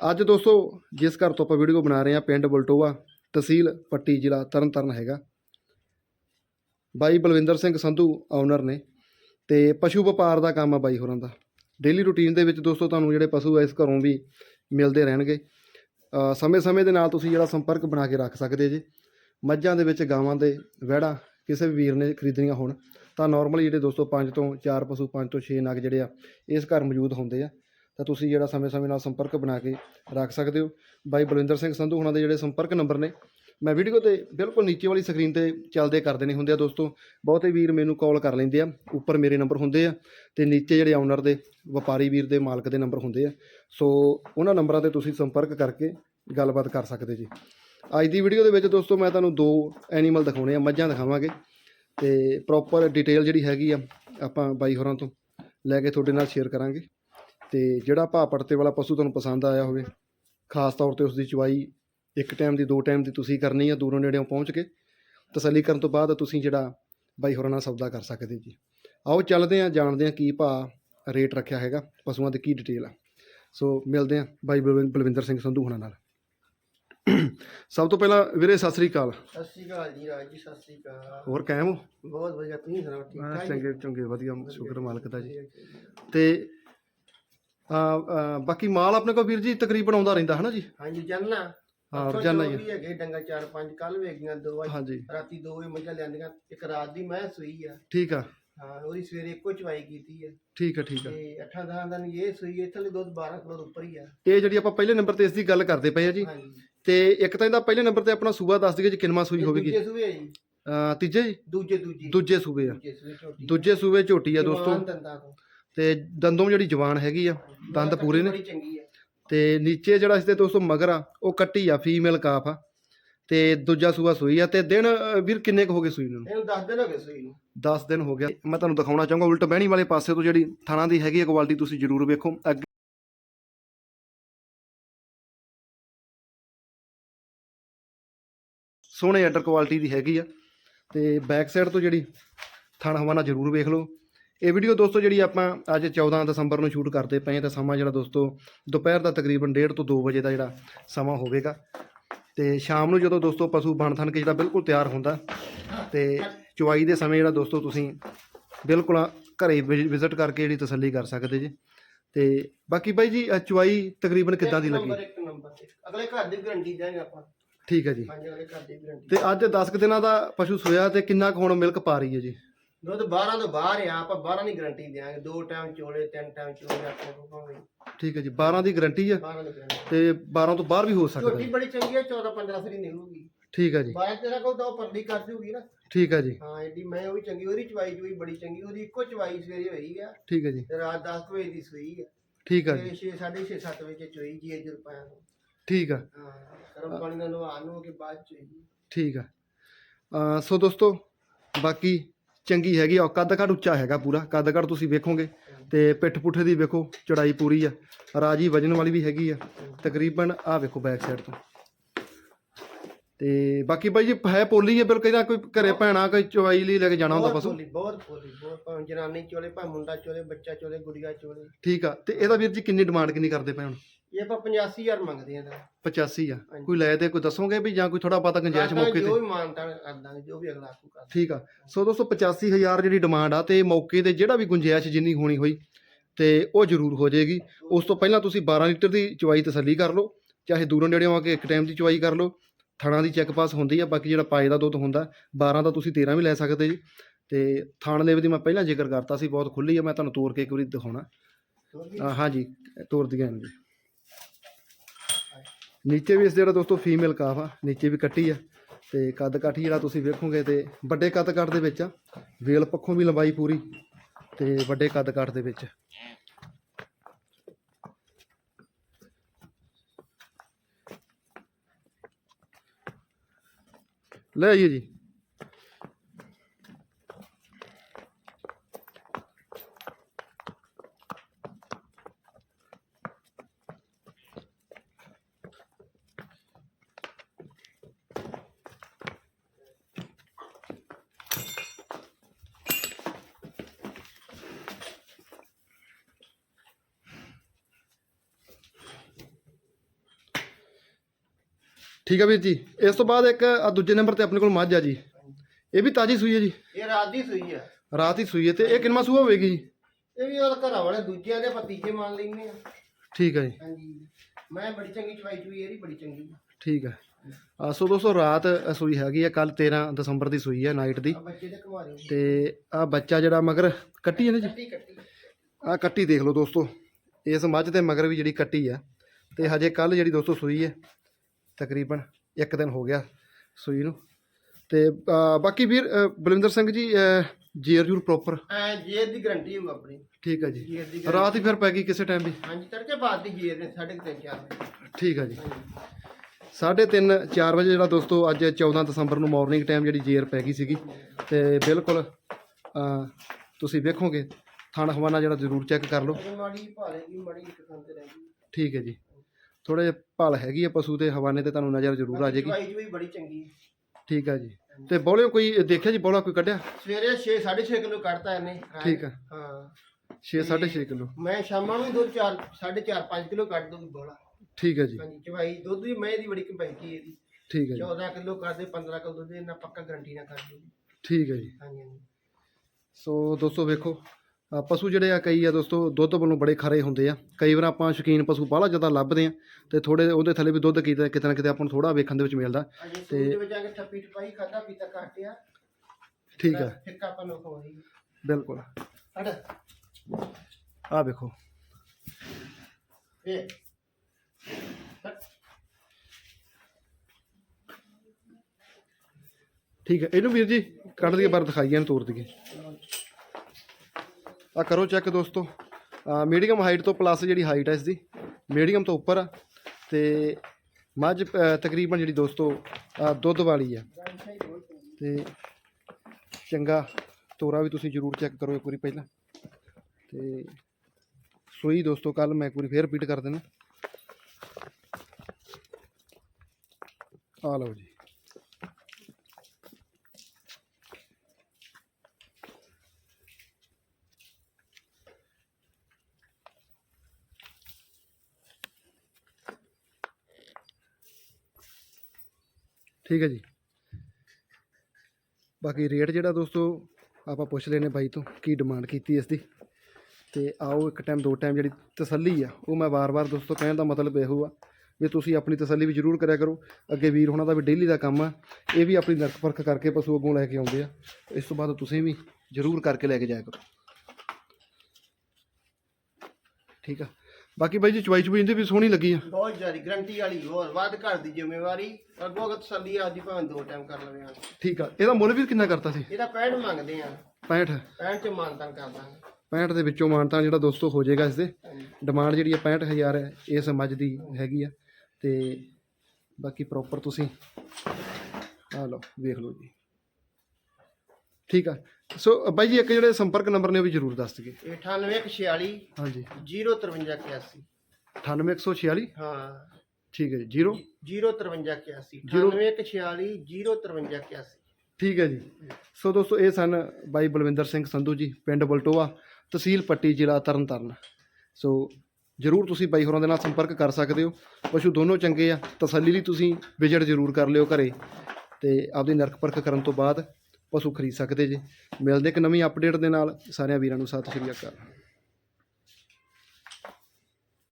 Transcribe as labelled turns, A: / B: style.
A: ਅੱਜ ਦੋਸਤੋ, ਜਿਸ ਘਰ ਤੋਂ ਆਪਾਂ ਵੀਡੀਓ ਬਣਾ ਰਹੇ ਹਾਂ, ਪਿੰਡ ਬਲਟੋਆ, ਤਹਿਸੀਲ ਪੱਟੀ ਜ਼ਿਲ੍ਹਾ ਤਰਨਤਾਰਨ ਹੈਗਾ। ਬਾਈ ਬਲਵਿੰਦਰ ਸਿੰਘ ਸੰਧੂ ਓਨਰ ਨੇ ਤੇ ਪਸ਼ੂ ਵਪਾਰ ਦਾ ਕੰਮ ਆ ਬਾਈ ਹੋਰਾਂ ਦਾ। ਡੇਲੀ ਰੂਟੀਨ ਦੇ ਵਿੱਚ ਦੋਸਤੋ, ਤੁਹਾਨੂੰ ਜਿਹੜੇ ਪਸ਼ੂ ਆ, ਇਸ ਘਰੋਂ ਵੀ ਮਿਲਦੇ ਰਹਿਣਗੇ। ਸਮੇਂ-ਸਮੇਂ ਦੇ ਨਾਲ ਤੁਸੀਂ ਜਿਹੜਾ ਸੰਪਰਕ ਬਣਾ ਕੇ ਰੱਖ ਸਕਦੇ ਜੇ। ਮੱਝਾਂ ਦੇ ਵਿੱਚ, ਗਾਵਾਂ ਦੇ ਵਹਿੜਾ, ਕਿਸੇ ਵੀ ਵੀਰ ਨੇ ਖਰੀਦਣੀਆਂ ਹੋਣ, ਤਾਂ ਨਾਰਮਲੀ ਜਿਹੜੇ ਦੋਸਤੋ 5 ਤੋਂ 4 ਪਸ਼ੂ 5 ਤੋਂ 6 ਨਗ ਜਿਹੜੇ ਆ, ਇਸ ਘਰ ਮੌਜੂਦ ਹੁੰਦੇ ਆ। ਤਾਂ ਤੁਸੀਂ ਜਿਹੜਾ ਸਮੇਂ-ਸਮੇਂ ਨਾਲ ਸੰਪਰਕ ਬਣਾ ਕੇ ਰੱਖ ਸਕਦੇ ਹੋ। ਬਾਈ ਬਲਵਿੰਦਰ ਸਿੰਘ ਸੰਧੂ ਹੁਣਾਂ ਦੇ ਜਿਹੜੇ ਸੰਪਰਕ ਨੰਬਰ ਨੇ, ਮੈਂ ਵੀਡੀਓ ਤੇ ਬਿਲਕੁਲ ਨੀਚੇ ਵਾਲੀ ਸਕਰੀਨ ਤੇ ਚੱਲਦੇ ਕਰਦੇ ਨੇ ਹੁੰਦੇ ਆ ਦੋਸਤੋ। ਬਹੁਤੇ ਵੀਰ ਮੈਨੂੰ ਕਾਲ ਕਰ ਲੈਂਦੇ ਆ, ਉੱਪਰ ਮੇਰੇ ਨੰਬਰ ਹੁੰਦੇ ਆ ਤੇ ਨੀਚੇ ਜਿਹੜੇ ਓਨਰ ਦੇ, ਵਪਾਰੀ ਵੀਰ ਦੇ ਮਾਲਕ ਦੇ ਨੰਬਰ ਹੁੰਦੇ ਆ। ਸੋ ਉਹਨਾਂ ਨੰਬਰਾਂ ਤੇ ਤੁਸੀਂ ਸੰਪਰਕ ਕਰਕੇ ਗੱਲਬਾਤ ਕਰ ਸਕਦੇ ਜੀ। ਅੱਜ ਦੀ ਵੀਡੀਓ ਦੇ ਵਿੱਚ ਦੋਸਤੋ ਮੈਂ ਤੁਹਾਨੂੰ ਦੋ ਐਨੀਮਲ ਦਿਖਾਉਣੇ ਆ, ਮੱਝਾਂ ਦਿਖਾਵਾਂਗੇ ਤੇ ਪ੍ਰੋਪਰ ਡਿਟੇਲ ਜਿਹੜੀ ਹੈਗੀ ਆ ਆਪਾਂ ਬਾਈ ਹੋਰਾਂ ਤੋਂ ਲੈ ਕੇ ਤੁਹਾਡੇ ਨਾਲ ਸ਼ੇਅਰ ਕਰਾਂਗੇ। ਤੇ ਜਿਹੜਾ ਭਾਅ ਪੜਤੇ ਵਾਲਾ ਪਸ਼ੂ ਤੁਹਾਨੂੰ ਪਸੰਦ ਆਇਆ ਹੋਵੇ ਖਾਸ ਤੌਰ ਤੇ ਉਸ ਦੀ ਚਵਾਈ ਇੱਕ ਟਾਈਮ ਦੀ ਦੋ ਟਾਈਮ ਦੀ ਤੁਸੀਂ ਕਰਨੀ ਆ ਦੂਰੋਂ ਨੇੜਿਓਂ ਪਹੁੰਚ ਕੇ ਤਸੱਲੀ ਕਰਨ ਤੋਂ ਬਾਅਦ ਤੁਸੀਂ ਜਿਹੜਾ ਬਾਈ ਹੋਰਾਂ ਨਾਲ ਸੌਦਾ ਕਰ ਸਕਦੇ ਜੀ। ਆਓ ਚੱਲਦੇ ਆ ਜਾਣਦੇ ਆ ਕੀ ਭਾਅ ਰੇਟ ਰੱਖਿਆ ਹੈਗਾ ਪਸ਼ੂਆਂ ਦੀ ਕੀ ਡਿਟੇਲ ਆ। ਸੋ ਮਿਲਦੇ ਆ ਬਾਈ ਬਲਵਿੰ- ਬਲਵਿੰਦਰ ਸਿੰਘ ਸੰਧੂ ਹੁਣਾਂ ਨਾਲ। ਸਭ ਤੋਂ ਪਹਿਲਾਂ ਵੀਰੇ ਸਤਿ ਸ੍ਰੀ ਅਕਾਲ।
B: ਸਤਿ ਸ਼੍ਰੀ ਅਕਾਲ ਜੀ ਰਾਜ ਜੀ ਸਤਿ ਸ਼੍ਰੀ ਅਕਾਲ।
A: ਹੋਰ ਕਾਇਮ ਹੋ?
B: ਬਹੁਤ ਵਧੀਆ ਤੁਸੀਂ ਸੁਣਾਓ ਠੀਕ
A: ਹਾਂ,
B: ਠਾਕ?
A: ਚੰਗੇ ਚੰਗੇ ਵਧੀਆ ਸ਼ੁਕਰ ਮਾਲਕ ਦਾ ਜੀ। ਤੇ ਬਾਕੀ ਮਾਲ ਆਪਣੇ ਕੋਲ ਵੀਰ ਜੀ ਤਕਰੀਬਨ ਆਉਂਦਾ ਰਹਿੰਦਾ ਹਨਾ ਜੀ?
B: ਹਾਂਜੀ ਜੰਨਾ
A: ਹਾਂ ਰੋਜ਼ਾਨਾ ਹੀ
B: ਵੀ ਹੈਗੇ ਡੰਗਾ ਚਾਰ ਪੰਜ ਕੱਲ ਵੇਗੀਆਂ ਦੋ ਅੱਜ
A: ਹਾਂਜੀ।
B: ਰਾਤੀ ਦੋ ਵਜੇ ਮੱਝਾਂ ਲਿਆਂਦੀਆਂ ਇੱਕ ਰਾਤ ਦੀ ਮੈਂ ਸੂਈ ਆ।
A: ਠੀਕ ਆ।
B: ਹਾਂ ਉਹਦੀ ਸਵੇਰੇ ਇੱਕੋ ਚਵਾਈ ਕੀਤੀ ਆ।
A: ਠੀਕ ਆ ਠੀਕ ਆ।
B: ਤੇ ਅੱਠਾਂ ਦਹਾਂ ਦਿਨ ਇਹ ਸੂਈ ਇੱਥੇ ਲਈ ਦੁੱਧ 12 ਕਿਲੋ ਉੱਪਰ ਹੀ ਆ।
A: ਇਹ ਜਿਹੜੀ ਆਪਾਂ ਪਹਿਲੇ ਨੰਬਰ ਤੇ ਇਸ ਦੀ ਗੱਲ ਕਰਦੇ ਪਏ ਆ ਜੀ।
B: ਹਾਂਜੀ।
A: ਤੇ ਇੱਕ ਤਾਂ ਇਹਦਾ ਪਹਿਲੇ ਨੰਬਰ ਤੇ ਆਪਣਾ ਸੂਬਾ ਦੱਸ ਦਈਏ ਜੀ ਕਿੰਨਵਾਂ ਸੂਈ
B: ਇਹ
A: ਹੋਵੇਗੀ।
B: ਦੂਜੇ ਸੂਏ ਆ ਜੀ।
A: ਅ, ਤੀਜੇ ਜੀ?
B: ਦੂਜੇ ਦੂਜੀ।
A: ਦੂਜੇ ਸੂਬੇ ਆ।
B: ਦੂਜੇ ਸੂਏ ਝੋਟੀ।
A: ਦੂਜੇ ਸੂਬੇ ਝੋਟੀ ਆ ਦੋਸਤੋ।
B: ਜਵਾਨ ਦੰਦਾਂ ਤੋਂ
A: ਤੇ ਦੰਦੋਂ ਜਿਹੜੀ ਜਵਾਨ ਹੈਗੀ ਆ ਦੰਦ ਪੂਰੇ ਨੇ।
B: ਬੜੀ ਚੰਗੀ
A: ਤੇ ਨੀਚੇ ਜਿਹੜਾ ਇਸ ਦੇ ਦੋਸਤੋ ਮਗਰ ਆ ਉਹ ਕੱਟੀ ਆ ਫੀਮੇਲ ਕਾਫ ਆ। ਤੇ ਦੂਜਾ ਸੂਬਾ ਸੂਈ ਆ ਤੇ ਦਿਨ ਅ, ਵੀਰ ਕਿੰਨੇ ਕੁ ਹੋ ਗਏ ਸੂਈ ਨੂੰ?
B: ਇਹਨੂੰ 10 ਦਿਨ ਹੋ ਗਏ ਸੂਈ ਨੂੰ।
A: 10 ਦਿਨ ਹੋ ਗਿਆ ਮੈਂ ਤੁਹਾਨੂੰ ਦਿਖਾਉਣਾ ਚਾਹੂੰਗਾ ਉਲਟ ਬਹਿਣੀ ਵਾਲੇ ਪਾਸੇ ਤੋਂ ਜਿਹੜੀ ਥਾਣਾ ਦੀ ਹੈਗੀ ਹੈ ਕੁਆਲਿਟੀ ਤੁਸੀਂ ਜ਼ਰੂਰ ਵੇਖੋ। ਅੱਗੇ ਸੋਹਣੇ ਆਰਡਰ ਕੁਆਲਿਟੀ ਦੀ ਹੈਗੀ ਆ ਤੇ ਬੈਕ ਸਾਈਡ ਤੋਂ ਜਿਹੜੀ ਥਣ ਹਵਾਨਾ ਜ਼ਰੂਰ ਵੇਖ ਲਓ। ਇਹ ਵੀਡੀਓ ਦੋਸਤੋ ਜਿਹੜੀ ਆਪਾਂ ਅੱਜ 14 ਦਸੰਬਰ ਨੂੰ ਸ਼ੂਟ ਕਰਦੇ ਪਏ ਤਾਂ ਸਮਾਂ ਜਿਹੜਾ ਦੋਸਤੋ ਦੁਪਹਿਰ ਦਾ ਤਕਰੀਬਨ 1:30 ਤੋਂ 2 ਵਜੇ ਦਾ ਜਿਹੜਾ ਸਮਾਂ ਹੋਵੇਗਾ। ਤੇ ਸ਼ਾਮ ਨੂੰ ਜਦੋਂ ਦੋਸਤੋ ਪਸ਼ੂ ਬਣ ਥਣ ਕੇ ਜਿਹੜਾ ਬਿਲਕੁਲ ਤਿਆਰ ਹੁੰਦਾ ਤੇ ਚੁਆਈ ਦੇ ਸਮੇਂ ਜਿਹੜਾ ਦੋਸਤੋ ਤੁਸੀਂ ਬਿਲਕੁਲ ਘਰੇ ਵਿਜ਼ਿਟ ਕਰਕੇ ਜਿਹੜੀ ਤਸੱਲੀ ਕਰ ਸਕਦੇ ਜੀ। ਤੇ ਬਾਕੀ ਬਾਈ ਜੀ ਚੁਆਈ ਤਕਰੀਬਨ ਕਿੱਦਾਂ ਦੀ ਲੱਗੀ।
B: ਅਗਲੇ ਘਰ ਦੀ ਗਰੰਟੀ ਦੇਣਗੇ ਆਪਾਂ।
A: ਠੀਕ ਹੈ ਜੀ।
B: ਹਾਂਜੀ ਅਗਲੇ ਘਰ ਦੀ ਗਰੰਟੀ
A: ਤੇ ਅੱਜ 10 ਕੁ ਦਿਨਾਂ ਦਾ ਪਸ਼ੂ ਸੋਇਆ ਤੇ ਕਿੰਨਾ ਕੁ ਹੁਣ ਮਿਲਕ ਪਾ ਰਹੀ ਹੈ ਜੀ?
B: ਦੁੱਧ 12 ਤੋਂ ਬਾਹਰ ਆ ਆਪਾਂ 12 ਦੀ ਗਰੰਟੀ ਦੇਾਂਗੇ ਦੋ ਟਾਈਮ ਚੋਲੇ ਤਿੰਨ ਟਾਈਮ ਚੋਲੇ ਆਪਣੇ ਕੋਲ ਭਾਵੇਂ
A: ਠੀਕ ਹੈ ਜੀ 12 ਦੀ ਗਾਰੰਟੀ ਆ
B: 12 ਦੀ ਗਰੰਟੀ
A: ਤੇ 12 ਤੋਂ ਬਾਹਰ ਵੀ ਹੋ ਸਕਦਾ
B: ਝੋਟੀ ਬੜੀ ਚੰਗੀ ਹੈ 14 15 ਸਰੀ ਨਿਕਲੂਗੀ
A: ਠੀਕ ਹੈ ਜੀ।
B: 12 ਤੇਰਾ ਕੋਲ ਤਾਂ ਉਹ ਪਰਲੀ ਕਰ ਜੂਗੀ ਨਾ।
A: ਠੀਕ ਹੈ ਜੀ।
B: ਹਾਂ ਐਡੀ ਮੈਂ ਉਹ ਵੀ ਚੰਗੀ ਉਹਦੀ ਚਵਾਈ ਚੁਈ ਬੜੀ ਚੰਗੀ ਉਹਦੀ ਇੱਕੋ ਚਵਾਈ ਸਵੇਰੇ ਹੋਈ ਆ।
A: ਠੀਕ ਹੈ ਜੀ।
B: ਤੇ ਰਾਤ 10 ਵਜੇ ਦੀ ਸੂਈ ਆ।
A: ਠੀਕ ਹੈ
B: ਤੇ
A: ਜੀ।
B: 6 6:30 7 ਵਜੇ ਚੋਈ ਜੀ ਇਧਰ ਪਾਇਆ ਨੂੰ।
A: ਠੀਕ ਆ।
B: ਹਾਂ ਗਰਮ ਪਾਣੀ ਨਾਲ ਨਵਾ ਨੂੰ ਕੇ ਬਾਅਦ ਚੋਈ।
A: ਠੀਕ ਆ। ਅ, ਸੋ ਦੋਸਤੋ ਬਾਕੀ ਚੰਗੀ ਹੈਗੀ ਆ ਕੱਦ ਘੱਟ ਉੱਚਾ ਹੈਗਾ ਪੂਰਾ ਕੱਦ ਘੱਟ ਤੁਸੀਂ ਵੇਖੋਗੇ ਤੇ ਪਿੱਠ ਪੁੱਠੇ ਦੀ ਵੇਖੋ ਚੜਾਈ ਪੂਰੀ ਆ ਰਾਜੀ ਵਜਨ ਵਾਲੀ ਵੀ ਹੈਗੀ ਆ ਤਕਰੀਬਨ ਆ ਵੇਖੋ ਬੈਕ ਸਾਈਡ ਤੋਂ। ਤੇ ਬਾਕੀ ਬਾਈ ਜੀ ਹੈ ਪੋਲੀ ਹੈ ਬਿਲਕੁਲ ਇਹਦਾ ਕੋਈ ਘਰੇ ਭੈਣਾ ਕੋਈ ਚਵਾਈ ਲਈ ਲੈ ਕੇ ਜਾਣਾ ਹੁੰਦਾ
B: ਬਹੁਤ
A: ਪਸ਼ੂ?
B: ਬਹੁਤ ਫੋਲੀ ਬਹੁਤ ਭਾਵੇਂ ਜਨਾਨੀ ਚੋਲੇ ਭਾਵੇਂ ਮੁੰਡਾ ਚੋਲੇ ਬੱਚਾ ਚੋਲੇ ਗੁੜੀਆ ਚੋਲੇ।
A: ਠੀਕ ਆ ਤੇ ਇਹਦਾ ਵੀਰ ਜੀ ਕਿੰਨੀ ਡਿਮਾਂਡ ਕਿੰਨੀ ਕਰਦੇ ਪਏ ਹੁਣ?
B: ਇਹ ਆਪਾਂ 85000 ਮੰਗਦੇ ਆਂ ਦਾ
A: 85 ਆ
B: ਹਾਂਜੀ।
A: ਕੋਈ ਲੈ ਤੇ ਕੋਈ ਦੱਸੋਗੇ ਵੀ ਜਾਂ ਕੋਈ ਥੋੜਾ ਪਤਾ ਗੁੰਜਾਇਸ਼ ਮੌਕੇ
B: ਜੋ
A: ਤੇ
B: ਵੀ ਮਾਨਤਾ ਕਰ ਦਾਂਗੇ ਜੋ ਵੀ ਅਗਲਾ ਆਕੂ ਕਰ
A: ਠੀਕ ਆ। ਸੋ ਦੋਸਤੋ 85000 ਜਿਹੜੀ ਡਿਮਾਂਡ ਆ ਤੇ ਮੌਕੇ ਤੇ ਜਿਹੜਾ ਵੀ ਗੁੰਜਾਇਸ਼ ਜਿੰਨੀ ਹੋਣੀ ਹੋਈ ਤੇ ਉਹ ਜ਼ਰੂਰ ਹੋ ਜਾਏਗੀ। ਉਸ ਤੋਂ ਪਹਿਲਾਂ ਤੁਸੀਂ 12 ਲੀਟਰ ਦੀ ਚਵਾਈ ਤਸੱਲੀ ਕਰ ਲਓ ਚਾਹੇ ਦੂਰੋਂ ਨੇੜਿਓਂ ਆ ਕੇ ਇੱਕ ਟਾਈਮ ਦੀ ਚਵਾਈ ਕਰ ਲਓ। ਥਣਾ ਦੀ ਚੈੱਕ ਪਾਸ ਹੁੰਦੀ ਆ ਬਾਕੀ ਜਿਹੜਾ ਪਾਏ ਦਾ ਦੁੱਧ ਹੁੰਦਾ 12 ਦਾ ਤੁਸੀਂ 13 ਵੀ ਲੈ ਸਕਦੇ ਜੀ। ਤੇ ਥਾਣ ਦੇ ਦੀ ਮੈਂ ਪਹਿਲਾਂ ਜ਼ਿਕਰ ਕਰਤਾ ਸੀ ਬਹੁਤ ਖੁੱਲੀ ਆ ਮੈਂ ਤੁਹਾਨੂੰ ਤੋੜ ਕੇ ਇੱਕ ਵਾਰੀ ਦਿਖਾਉਣਾ। ਆ, ਹਾਂਜੀ ਤੋੜ ਦਿਆਂ ਜੀ। ਨੀਚੇ ਵੀ ਇਸ ਜਿਹੜਾ ਦੋਸਤੋ ਫੀਮੇਲ ਕਾਫ ਆ, ਨੀਚੇ ਵੀ ਕੱਟੀ ਆ, ਤੇ ਕੱਦ ਕਾਠੀ ਜਿਹੜਾ ਤੁਸੀਂ ਵੇਖੋਗੇ ਤੇ ਵੱਡੇ ਕੱਦ ਕਾਠ ਦੇ ਵਿੱਚ ਆ, ਵੇਲ ਪੱਖੋਂ ਵੀ ਲੰਬਾਈ ਪੂਰੀ ਤੇ ਵੱਡੇ ਕੱਦ ਕਾਠ ਦੇ ਵਿੱਚ। ਲੈ ਜੀ। ਠੀਕ ਆ ਵੀਰ ਜੀ। ਇਸ ਤੋਂ ਬਾਅਦ ਇੱਕ ਆ ਦੂਜੇ ਨੰਬਰ ਤੇ ਆਪਣੇ ਕੋਲ ਮੱਝ ਆ ਜੀ। ਇਹ ਵੀ ਤਾਜੀ ਸੂਈ ਹੈ ਜੀ।
B: ਇਹ ਰਾਤ ਦੀ ਸੂਈ ਆ।
A: ਰਾਤ ਹੀ ਸੂਈ ਹੈ ਤੇ ਇਹ ਕਿੰਨਾ ਸੂਆ ਹੋਵੇਗੀ ਜੀ?
B: ਇਹ ਵੀ ਉਹ ਘਰਾਂ ਵਾਲੇ ਦੂਜਿਆਂ ਦੇ ਪਤੀਜੇ ਮੰਨ ਲੈਂਦੇ ਆ।
A: ਠੀਕ ਹੈ ਜੀ।
B: ਹਾਂਜੀ। ਮੈਂ ਬੜੀ ਚੰਗੀ ਚਵਾਈ ਚੂਈ ਇਹਦੀ ਬੜੀ ਚੰਗੀ। ਆ
A: ਠੀਕ ਹੈ ਆ ਸੋ ਦੋਸਤੋ ਰਾਤ ਅ, ਸੂਈ ਹੈਗੀ ਆ ਕੱਲ 13 ਦਸੰਬਰ ਦੀ ਸੂਈ ਹੈ ਨਾਈਟ ਦੀ।
B: ਆ ਬੱਚੇ ਦੇ ਘਮਾਰੇ
A: ਤੇ ਆ ਬੱਚਾ ਜਿਹੜਾ ਮਗਰ ਕੱਟੀ ਹੈ ਨਾ ਜੀ?
B: ਕੱਟੀ ਕੱਟੀ।
A: ਆ ਕੱਟੀ ਦੇਖ ਲਓ ਦੋਸਤੋ। ਇਸ ਮੱਝ ਦੇ ਮਗਰ ਵੀ ਜਿਹੜੀ ਕੱਟੀ ਆ। ਤੇ ਹਜੇ ਕੱਲ ਜਿਹੜੀ ਦੋਸਤੋ ਸੂਈ ਹੈ ਤਕਰੀਬਨ ਇੱਕ ਦਿਨ ਹੋ ਗਿਆ ਸੂਈ ਨੂੰ। ਤੇ ਅ, ਬਾਕੀ ਵੀਰ ਅ, ਬਲਵਿੰਦਰ ਸਿੰਘ ਜੀ ਜੀਆਰ ਜੂਰ ਪ੍ਰੋਪਰ
B: ਐ ਜੇਰ ਦੀ ਗਰੰਟੀ ਹੋਊ ਆਪਣੀ।
A: ਠੀਕ ਹੈ ਜੀ।
B: ਜੇਰ ਦੀ
A: ਰਾਤ ਹੀ ਫਿਰ ਪੈ ਗਈ ਕਿਸੇ ਟਾਈਮ ਵੀ।
B: ਹਾਂਜੀ ਤੜਕੇ ਬਾਅਦ ਦੀ ਜੇਰ ਨੇ ਸਾਢੇ ਕੁ ਤਿੰਨ ਚਾਰ ਵਜੇ।
A: ਠੀਕ ਹੈ ਜੀ।
B: ਹਾਂਜੀ
A: ਸਾਢੇ ਤਿੰਨ 4 ਵਜੇ ਜਿਹੜਾ ਦੋਸਤੋ ਅੱਜ 14 ਦਸੰਬਰ ਨੂੰ ਮਾਰਨਿੰਗ ਟਾਈਮ ਜਿਹੜੀ ਜੇਰ ਪੈ ਗਈ ਸੀਗੀ। ਤੇ ਬਿਲਕੁਲ ਅ, ਤੁਸੀਂ ਵੇਖੋਗੇ ਥਣ ਹਵਾਨਾ ਜਿਹੜਾ ਜ਼ਰੂਰ ਚੈੱਕ ਕਰ ਲਓ।
B: ਇਹ ਮਾੜੀ ਭਾਲੇਗੀ ਮਾੜੀ ਇੱਕ ਥਾਂ ਤੇ ਰਹੇਗੀ
A: ਠੀਕ ਹੈ ਜੀ। ਥੋੜਾ ਜਿਹਾ ਭਲ ਹੈਗੀ ਆ ਪਸ਼ੂ ਤੇ ਹਵਾਨੇ ਤੇ ਤੁਹਾਨੂੰ ਨਜ਼ਰ ਜ਼ਰੂਰ ਆ ਜਾਏਗੀ।
B: ਚਵਾਈ ਚੂਈ ਬੜੀ ਚੰਗੀ। ਹੈ।
A: ਠੀਕ ਹੈ ਜੀ। ਤੇ ਬੋਲੇ ਕੋਈ ਦੇਖਿਆ ਜੀ ਬੋਲਾ ਕੋਈ ਕੱਢਿਆ?
B: ਸਵੇਰੇ 6 6.5 ਕਿਲੋ ਕੱਢਤਾ ਇਹਨੇ
A: ਠੀਕ ਹੈ।
B: ਹਾਂ
A: 6 6.5 ਕਿਲੋ।
B: ਮੈਂ ਸ਼ਾਮਾਂ ਨੂੰ ਦੁੱਧ 4 4.5 5 ਕਿਲੋ ਕੱਢ ਦੂੰਗੀ ਬੋਲਾ।
A: ਠੀਕ ਹੈ ਜੀ।
B: ਹਾਂਜੀ ਚਵਾਈ ਦੁੱਧ ਵੀ ਮੈਂ ਦੀ ਬੜੀ ਕੰਪੈਂਟੀ ਇਹਦੀ।
A: ਠੀਕ ਹੈ ਜੀ।
B: 14 ਕਿਲੋ ਕਰਦੇ 15 ਕਿਲੋ ਦੁੱਧ ਇਹਨਾਂ ਪੱਕਾ ਗਰੰਟੀ ਨਾਲ ਕਰ ਦੂੰਗੀ
A: ਠੀਕ ਹੈ ਜੀ।
B: ਹਾਂਜੀ ਹਾਂਜੀ।
A: ਸੋ ਦੋਸਤੋ ਵੇਖੋ ਪਸ਼ੂ ਜਿਹੜੇ ਆ ਕਈ ਆ ਦੋਸਤੋ ਦੁੱਧ ਵੱਲੋਂ ਬੜੇ ਖਰੇ ਹੁੰਦੇ ਆ। ਕਈ ਵਾਰ ਆਪਾਂ ਸ਼ੌਕੀਨ ਪਸ਼ੂ ਬਾਹਲਾ ਜ਼ਿਆਦਾ ਲੱਭਦੇ ਆ ਤੇ ਥੋੜੇ ਉਹਦੇ ਥੱਲੇ ਵੀ ਦੁੱਧ ਕਿਤੇ ਕਿਤੇ ਨਾ ਕਿਤੇ ਆਪਾਂ ਨੂੰ ਥੋੜਾ ਵੇਖਣ ਦੇ ਵਿੱਚ ਮਿਲਦਾ।
B: ਅਜੇ ਸੂਟ ਦੇ ਵਿੱਚ ਆ ਕੇ ਠੱਪੀ ਟਪਾਈ ਖਾਦਾ ਪੀਤਾ ਕਾਟਿਆ
A: ਠੀਕ ਹੈ
B: ਫਿੱਕਾ ਪਨ ਹੋਈ
A: ਬਿਲਕੁਲ।
B: ਹਟ।
A: ਆ ਵੇਖੋ।
B: ਇਹ।
A: ਠੀਕ ਹੈ ਇਹਨੂੰ ਵੀਰ ਜੀ ਕੱਢ ਦਈਏ ਬਾਹਰ ਦਿਖਾਈਏ ਇਹਨੂੰ ਤੋੜ ਦਈਏ। ਆ ਕਰੋ ਚੈੱਕ ਦੋਸਤੋ। ਮੀਡੀਅਮ ਹਾਈਟ ਤੋਂ ਪਲੱਸ ਜਿਹੜੀ ਹਾਈਟ ਹੈ ਇਸ ਦੀ ਮੀਡੀਅਮ ਤੋਂ ਉੱਪਰ ਆ। ਤੇ ਮੱਝ ਤਕਰੀਬਨ ਜਿਹੜੀ ਦੋਸਤੋ ਦੁੱਧ ਵਾਲੀ ਆ। ਤੇ ਚੰਗਾ ਤੋਰਾ ਵੀ ਤੁਸੀਂ ਜ਼ਰੂਰ ਚੈੱਕ ਕਰੋ ਇੱਕ ਵਾਰੀ ਪਹਿਲਾਂ। ਤੇ ਸੋਈ ਦੋਸਤੋ ਕੱਲ ਮੈਂ ਇੱਕ ਵਾਰੀ ਫੇਰ ਰਿਪੀਟ ਕਰ ਦਿੰਦਾ। ਆ ਲਓ ਜੀ। ਠੀਕ ਹੈ ਜੀ। ਬਾਕੀ ਰੇਟ ਜਿਹੜਾ ਦੋਸਤੋ, ਆਪਾਂ ਪੁੱਛ ਲੈਨੇ ਬਾਈ ਤੋਂ, ਕੀ ਡਿਮਾਂਡ ਕੀਤੀ ਇਸ ਦੀ ਤੇ ਆਓ ਇੱਕ ਟਾਈਮ ਦੋ ਟਾਈਮ ਜਿਹੜੀ ਤਸੱਲੀ ਆ, ਉਹ ਮੈਂ ਵਾਰ-ਵਾਰ ਦੋਸਤੋ ਕਹਿਣ ਦਾ ਮਤਲਬ ਇਹੋ ਆ ਵੀ ਤੁਸੀਂ ਆਪਣੀ ਤਸੱਲੀ ਵੀ ਜ਼ਰੂਰ ਕਰਿਆ ਕਰੋ। ਅੱਗੇ ਵੀਰ ਹੋਣਾ ਦਾ ਵੀ ਡੇਲੀ ਦਾ ਕੰਮ ਆ, ਇਹ ਵੀ ਆਪਣੀ ਨਰਕ ਪਰਖ ਕਰਕੇ ਪਸ਼ੂ ਅੱਗੋਂ ਲੈ ਕੇ ਆਉਂਦੇ ਆ। ਇਸ ਤੋਂ ਬਾਅਦ ਤੁਸੀਂ ਵੀ ਜ਼ਰੂਰ ਕਰਕੇ ਲੈ ਕੇ ਜਾਇਆ ਕਰੋ। ਠੀਕ ਆ। ਬਾਕੀ ਬਾਈ ਜੀ ਚਵਾਈ ਚਵਾਈ ਇਹਦੀ ਵੀ ਸੋਹਣੀ ਲੱਗੀ ਆ।
B: ਬਹੁਤ ਜ਼ਿਆਦਾ ਗਰੰਟੀ ਵਾਲੀ ਹੋਰ ਵੱਧ ਘਰ ਦੀ ਜ਼ਿੰਮੇਵਾਰੀ। ਅੱਗੋਂ ਅਗਰ ਤਸੱਲੀ ਆਦੀ ਭਾਵੇਂ ਦੋ ਟਾਈਮ ਕਰ ਲਵੇ ਆ।
A: ਠੀਕ ਆ ਇਹਦਾ ਮੁੱਲ ਵੀ ਕਿੰਨਾ ਕਰਤਾ ਸੀ?
B: ਇਹਦਾ 65 ਮੰਗਦੇ ਆ।
A: 65
B: 65 ਚ ਮਾਨਤਾਨ ਕਰ ਦਾਂਗੇ।
A: 65 ਦੇ ਵਿੱਚੋਂ ਮਾਨਤਾ ਜਿਹੜਾ ਦੋਸਤੋ ਹੋ ਜਾਏਗਾ ਇਸ ਦੇ। ਡਿਮਾਂਡ ਜਿਹੜੀ ਹੈ 65000 ਹੈ ਇਸ ਮੱਝ ਦੀ ਹੈਗੀ ਆ। ਤੇ ਬਾਕੀ ਪ੍ਰੋਪਰ ਤੁਸੀਂ ਆ ਲਓ ਵੇਖ ਲਓ ਜੀ। ਠੀਕ ਆ। ਸੋ ਬਾਈ ਜੀ ਇੱਕ ਜਿਹੜੇ ਸੰਪਰਕ ਨੰਬਰ ਨੇ ਉਹ ਵੀ ਜ਼ਰੂਰ ਦੱਸ ਦਈਏ।
B: ਇਹ 9846
A: ਹਾਂਜੀ।
B: 05381
A: 98146
B: ਹਾਂ।
A: ਠੀਕ ਹੈ ਜੀ 0
B: 05381
A: Zero-
B: 9846 05381
A: ਠੀਕ ਹੈ ਜੀ। ਸੋ ਦੋਸਤੋ ਇਹ ਸਨ ਬਾਈ ਬਲਵਿੰਦਰ ਸਿੰਘ ਸੰਧੂ ਜੀ ਪਿੰਡ ਬਲਟੋਆ ਤਹਿਸੀਲ ਪੱਟੀ ਜ਼ਿਲ੍ਹਾ ਤਰਨਤਾਰਨ। ਸੋ ਜਰੂਰ ਤੁਸੀਂ ਬਾਈ ਹੋਰਾਂ ਦੇ ਨਾਲ ਸੰਪਰਕ ਕਰ ਸਕਦੇ ਹੋ। ਪਸ਼ੂ ਦੋਨੋਂ ਚੰਗੇ ਆ। ਤਸੱਲੀ ਲਈ ਤੁਸੀਂ ਵਿਜ਼ਿਟ ਜ਼ਰੂਰ ਕਰ ਲਿਓ ਘਰੇ। ਤੇ ਆਪਦੀ ਨਰਕ ਪਰਖ ਕਰਨ ਤੋਂ ਬਾਅਦ ਪਸ਼ੂ ਖਰੀਦ ਸਕਦੇ ਜੇ। ਮਿਲਦੇ ਇੱਕ ਨਵੀਂ ਅਪਡੇਟ ਦੇ ਨਾਲ। ਸਾਰਿਆਂ ਵੀਰਾਂ ਨੂੰ ਸਤਿ ਸ਼੍ਰੀ ਅਕਾਲ।